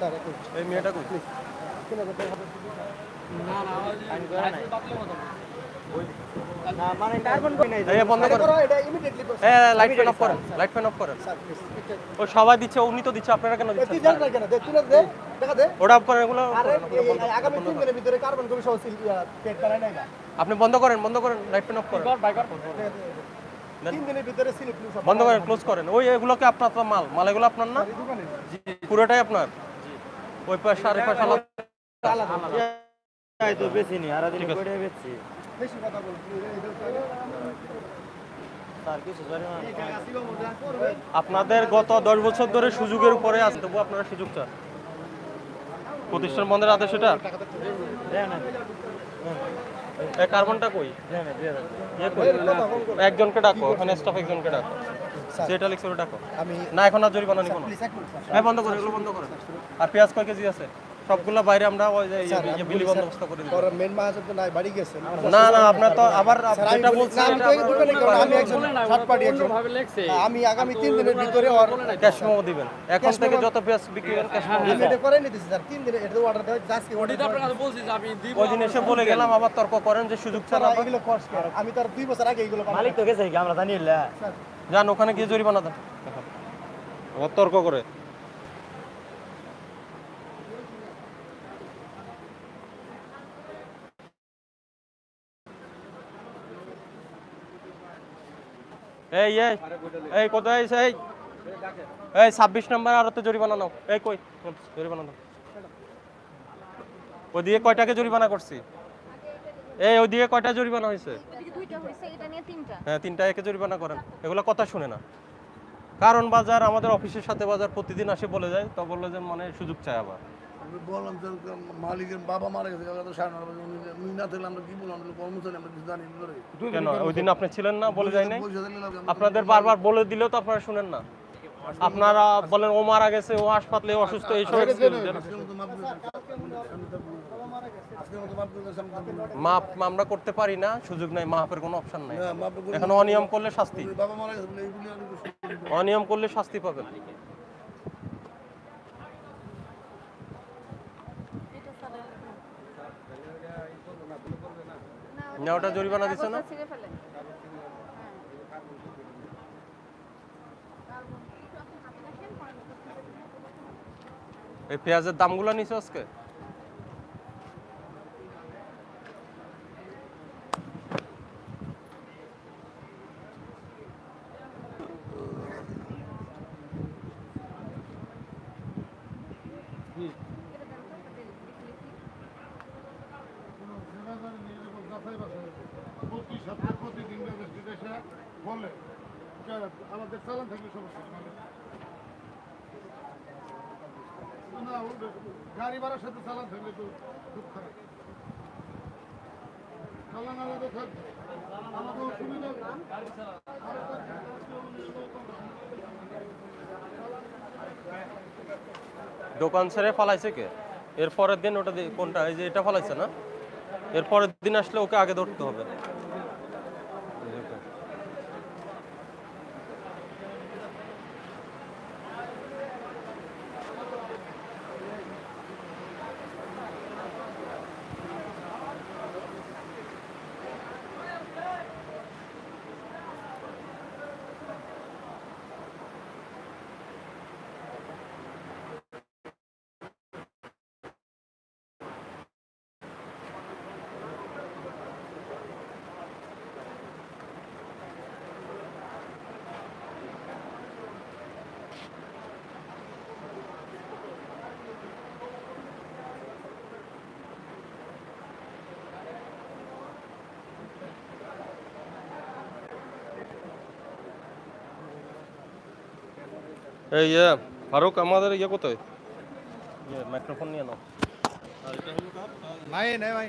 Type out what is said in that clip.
Sir একটু এই মেয়েটা কই? মানে কার্বন কই নাই। এই বন্ধ করেন এটা ইমিডিয়েটলি এ লাইট ফ্যান অফ করেন লাইট ফ্যান অফ করেন স্যার। প্লিজ ও সবাই দিচ্ছে উনি তো দিচ্ছে আপনারা কেন ওটা আপনি বন্ধ করেন বন্ধ করেন লাইট ফ্যান অফ করেন। ভিতরে বন্ধ করেন ক্লোজ করেন। ওই এগুলোকে আপনার মাল। মাল এগুলো আপনার না? পুরোটাই আপনার? ওই পাশে আর পাশে আলাদা। তো বেশি নি আর দিন বেশি কথা আপনাদের গত দশ বছর ধরে সুযোগের উপরে আছে তবু আপনারা সুযোগ চান। প্রতিষ্ঠান বন্ধের আদেশ এটা? কার্বনটা কই? ইয়ে কই? একজনকে ডাকো ওখানে স্টাফ একজনকে ডাকো। যেটা লিখছে ওটা আমি না এখন আর জরিমানা নিব না। প্লিজ হ্যাঁ বন্ধ করে এগুলো বন্ধ করে। আর পেঁয়াজ কয় কেজি আছে? সবগুলো বাইরে আমরা ওই যে ইয়ে- বিলি বন্দোবস্ত করে দিই ওর মেন মাহাজন তো নাই বাড়ি গেছে। না না আপনার তো আবার যেটা বলছেন আমি তো আমি একজন থার্ড পার্টি একজন। আমি আগামী তিন দিনের ভিতরে ওর ক্যাশ মেমো দিবেন। এখন থেকে যত পেঁয়াজ বিক্রি করেন ক্যাশ মেমো আমি এটা করে নিতেছি স্যার। তিন দিনে এটা অর্ডার দেওয়া যাচ্ছে অর্ডার ওই দিন এসে বলে গেলাম আবার তর্ক করেন যে সুযোগ কষ্ট আমি তার দুই বছর আগে এগুলো মালিক তো গেছে আমরা জানি না। যান ওখানে গিয়ে জরিমানা দেন। আবার তর্ক করে। এই এই এই কোথায় আছে এই এই ছাব্বিশ নম্বর আরতে জরিমানা নাও। এই কই? জরিমানা নাও ওদিকে কয়টাকে জরিমানা করছি? এই ওদিকে কয়টা জরিমানা হয়েছে? হ্যাঁ তিনটা একে জরিমানা করেন এগুলো কথা শুনে না কারণ বাজার আমাদের অফিসের সাথে বাজার প্রতিদিন আসে বলে যায় তো বলল যে মানে সুযোগ চাই আবার আমি বললাম যে মালিকের বাবা মারা গেছে তো সাড়ে নটা বাজে উনি উনি না থাকলে আমরা কি বললাম কর্মচারী আমরা কিছু জানি কেন ওই দিন আপনি ছিলেন না বলে যায় নাই আপনাদের বারবার বলে দিলেও তো আপনারা শুনেন না আপনারা বলেন ও মারা গেছে ও হাসপাতালে অসুস্থ এইসব মাপ আমরা করতে পারি না সুযোগ নাই মাপের কোনো অপশন নাই। এখন অনিয়ম করলে শাস্তি। অনিয়ম করলে শাস্তি পাবেন। না ওটা জরিমানা দিছে না? এই পেঁয়াজের দামগুলো নিছে আজকে প্রতি সপ্তাহে প্রতিদিন রেজিস্ট্রি এসে বলে আমাদের চালান থাকলে সমস্যা না গাড়ি ভাড়ার সাথে চালান থাকলে তো খুব খারাপ চালান আমাদের থাকবে আমাদের অসুবিধা দোকান ছেড়ে ফালাইছে কে? এর পরের দিন ওটা কোনটা? এই যে এটা ফালাইছে না? এর পরের দিন আসলে ওকে আগে ধরতে হবে। এই ইয়ে ফারুক আমাদের ইয়ে কোথায়? ইয়ে মাইক্রোফোন নিয়ে নাও। নাই নাই ভাই